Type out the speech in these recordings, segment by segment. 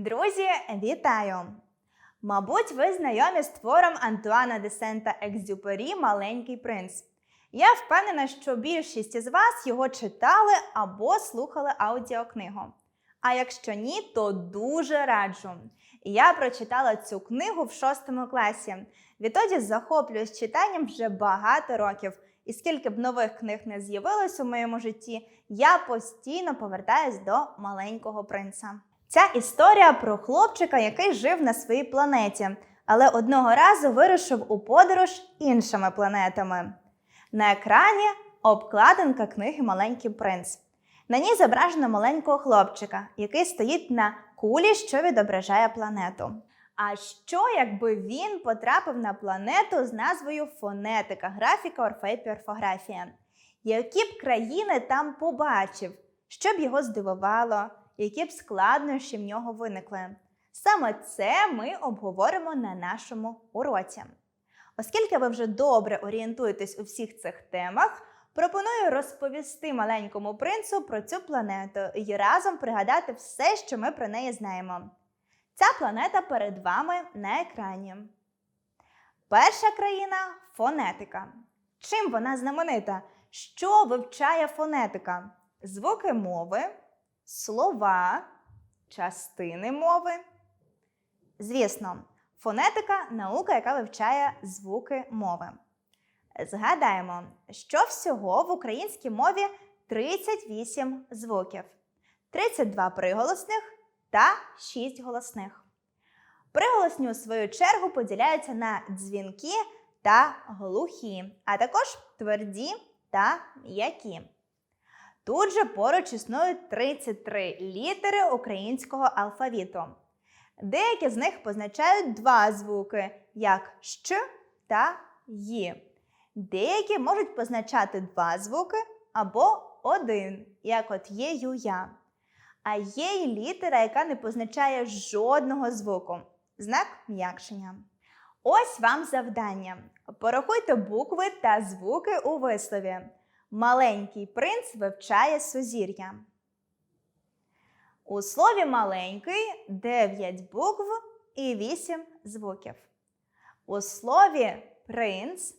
Друзі, вітаю! Мабуть, ви знайомі з твором Антуана де Сента Екзюпері Маленький принц. Я впевнена, що більшість із вас його читали або слухали аудіокнигу. А якщо ні, то дуже раджу. Я прочитала цю книгу в шостому класі. Відтоді захоплююсь читанням вже багато років. І скільки б нових книг не з'явилось у моєму житті, я постійно повертаюсь до маленького принца. Ця історія про хлопчика, який жив на своїй планеті, але одного разу вирушив у подорож іншими планетами. На екрані обкладинка книги Маленький принц. На ній зображено маленького хлопчика, який стоїть на кулі, що відображає планету. А що, якби він потрапив на планету з назвою Фонетика, графіка, орфей, орфографія? Які б країни там побачив, що б його здивувало, які б складнощі в нього виникли? Саме це ми обговоримо на нашому уроці. Оскільки ви вже добре орієнтуєтесь у всіх цих темах, пропоную розповісти маленькому принцу про цю планету і разом пригадати все, що ми про неї знаємо. Ця планета перед вами на екрані. Перша країна фонетика. Чим вона знаменита? Що вивчає фонетика? Звуки мови, слова, частини мови. Звісно, фонетика наука, яка вивчає звуки мови. Згадаємо, що всього в українській мові 38 звуків, 32 приголосних та 6 голосних. Приголосні, у свою чергу, поділяються на дзвінки та глухі, а також тверді та м'які. Тут же поруч існують 33 літери українського алфавіту. Деякі з них позначають два звуки, як щ та й. Деякі можуть позначати два звуки або один, як от є ю я. А є й літера, яка не позначає жодного звуку. Знак м'якшення. Ось вам завдання. Порахуйте букви та звуки у вислові. Маленький принц вивчає сузір'я. У слові маленький 9 букв і 8 звуків. У слові принц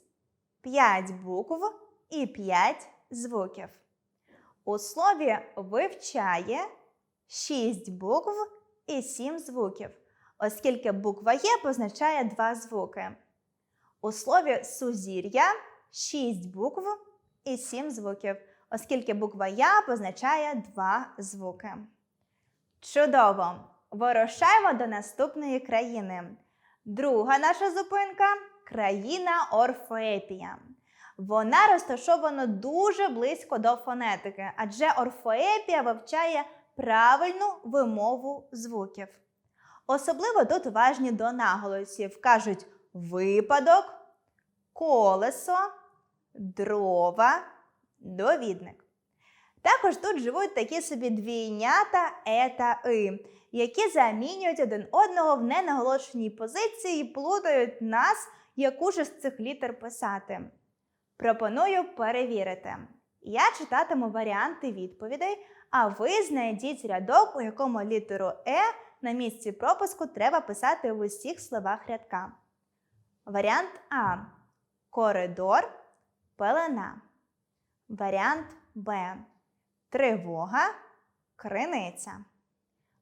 5 букв і 5 звуків. У слові вивчає 6 букв і 7 звуків, оскільки буква Є позначає два звуки. У слові сузір'я 6 букв і 7 звуків, оскільки буква Я позначає два звуки. Чудово! Вирушаємо до наступної країни. Друга наша зупинка країна Орфоепія. Вона розташована дуже близько до фонетики, адже орфоепія вивчає правильну вимову звуків. Особливо тут уважні до наголосів кажуть випадок, колесо, дрова, довідник. Також тут живуть такі собі двійнята е та и, які замінюють один одного в ненаголошеній позиції і плутають нас, яку ж з цих літер писати. Пропоную перевірити. Я читатиму варіанти відповідей, а ви знайдіть рядок, у якому літеру Е на місці пропуску треба писати в усіх словах рядка. Варіант А. Коридор, пелена. Варіант Б. Тривога, криниця.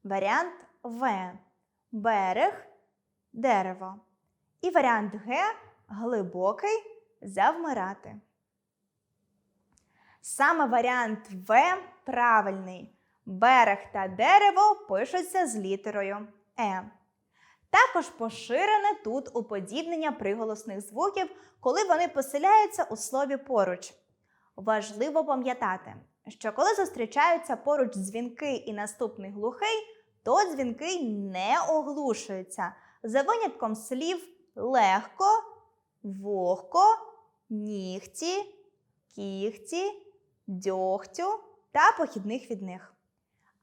Варіант В. Берег, дерево. І варіант Г. Глибокий завмирати. Саме варіант В правильний. Берег та дерево пишуться з літерою Е. Також поширене тут уподібнення приголосних звуків, коли вони поселяються у слові поруч. Важливо пам'ятати, що коли зустрічаються поруч дзвінки і наступний глухий, то дзвінки не оглушуються за винятком слів легко, вогко, нігті, кігті, дьогтю та похідних від них.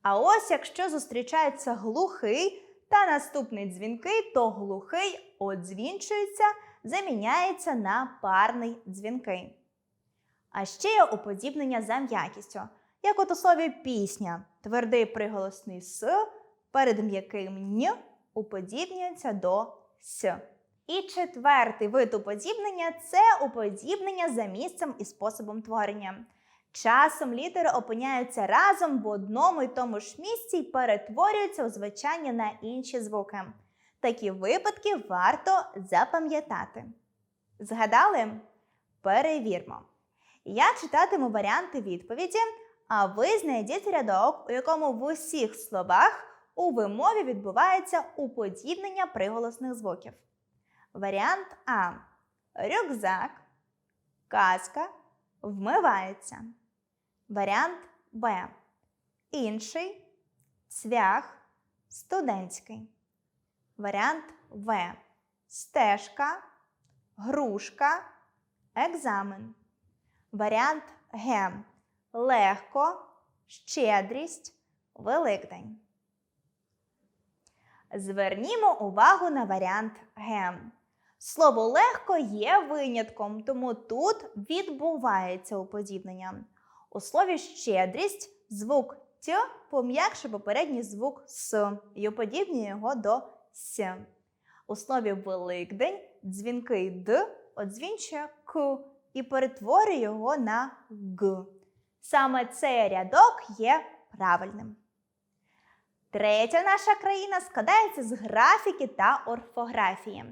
А ось якщо зустрічається глухий та наступний дзвінкий, то глухий одзвінчується, заміняється на парний дзвінкий. А ще є уподібнення за м'якістю, як от у слові пісня, твердий приголосний с перед м'яким н уподібнюється до с. І четвертий вид уподібнення це уподібнення за місцем і способом творення. Часом літери опиняються разом в одному й тому ж місці і перетворюються у звучання на інші звуки. Такі випадки варто запам'ятати. Згадали? Перевірмо. Я читатиму варіанти відповіді, а ви знайдіть рядок, у якому в усіх словах у вимові відбувається уподібнення приголосних звуків. Варіант А. Рюкзак, казка, вмивається. Варіант Б. Інший, цвях, студентський. Варіант В. Стежка, грушка, екзамен. Варіант Г. Легко, щедрість, Великдень. Звернімо увагу на варіант Г. Слово легко є винятком, тому тут відбувається уподібнення. У слові щедрість звук Т пом'якше попередній звук С і уподібнює його до С. У слові Великдень дзвінкий Д одзвінчує К і перетворює його на Г. Саме цей рядок є правильним. Третя наша країна складається з графіки та орфографії.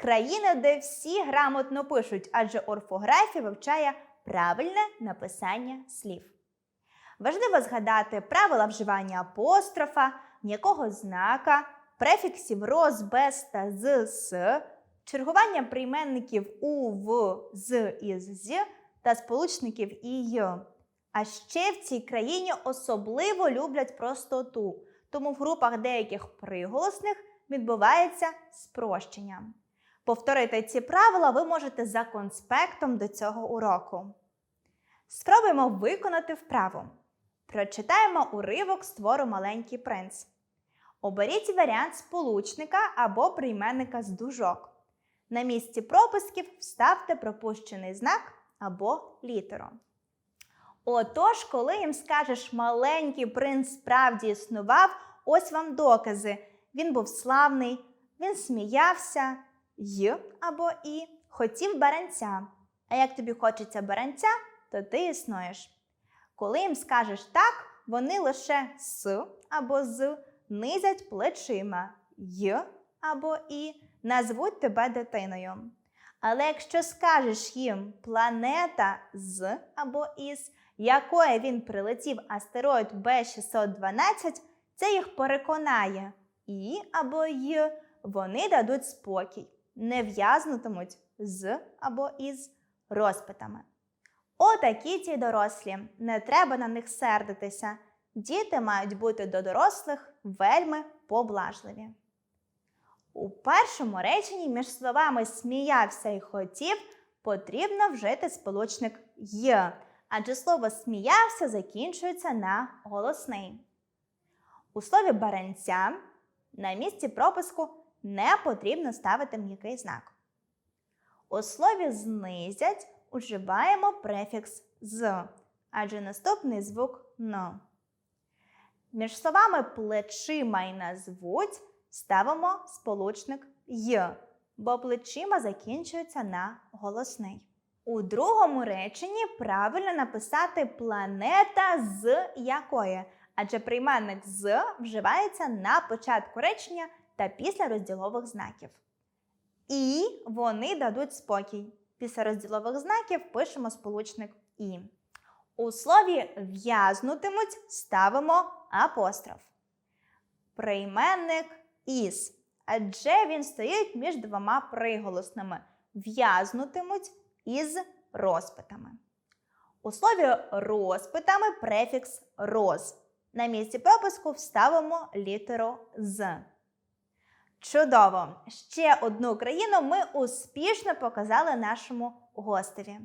Країна, де всі грамотно пишуть, адже орфографія вивчає правильне написання слів. Важливо згадати правила вживання апострофа, м'якого знака, префіксів роз, без та з, с, чергування прийменників у, в, з, із, з та сполучників і й. А ще в цій країні особливо люблять простоту, тому в групах деяких приголосних відбувається спрощення. Повторити ці правила ви можете за конспектом до цього уроку. Спробуємо виконати вправу. Прочитаємо уривок з твору Маленький принц. Оберіть варіант сполучника або прийменника з дужок. На місці пропусків вставте пропущений знак або літеру. Отож, коли їм скажеш маленький принц справді існував, ось вам докази. Він був славний, він сміявся, й або і хотів баранця. А як тобі хочеться баранця, то ти існуєш. Коли їм скажеш так, вони лише с або з низять плечима й або і назвуть тебе дитиною. Але якщо скажеш їм планета з або із, якої він прилетів астероїд Б612, це їх переконає і або й, вони дадуть спокій, не в'язнутимуть з або із розпитами. Отакі ті дорослі, не треба на них сердитися. Діти мають бути до дорослих вельми поблажливі. У першому реченні між словами сміявся і хотів потрібно вжити сполучник й, адже слово сміявся закінчується на голосний. У слові баранця на місці пропуску не потрібно ставити м'який знак. У слові знизять уживаємо префікс з, адже наступний звук н. Між словами плечима і назвуть ставимо сполучник й, бо плечима закінчується на голосний. У другому реченні правильно написати планета з якої, адже прийменник з вживається на початку речення та після розділових знаків. І вони дадуть спокій. Після розділових знаків пишемо сполучник І. У слові в'язнутимуть ставимо апостроф. Прийменник із, адже він стоїть між двома приголосними. В'язнутимуть із розпитами. У слові розпитами префікс роз. На місці пропуску вставимо літеру з. Чудово! Ще одну країну ми успішно показали нашому гостеві.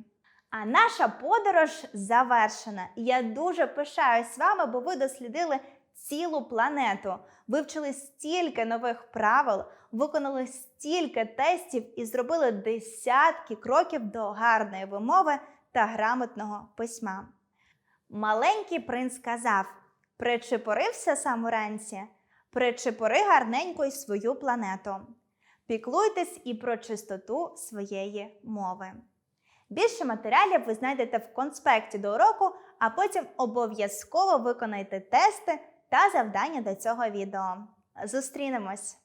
А наша подорож завершена. Я дуже пишаюсь вами, бо ви дослідили цілу планету, вивчили стільки нових правил, виконали стільки тестів і зробили десятки кроків до гарної вимови та грамотного письма. Маленький принц сказав: причепорився сам уранці, Причепори гарненько й свою планету. Піклуйтесь і про чистоту своєї мови. Більше матеріалів ви знайдете в конспекті до уроку, а потім обов'язково виконайте тести та завдання до цього відео. Зустрінемось!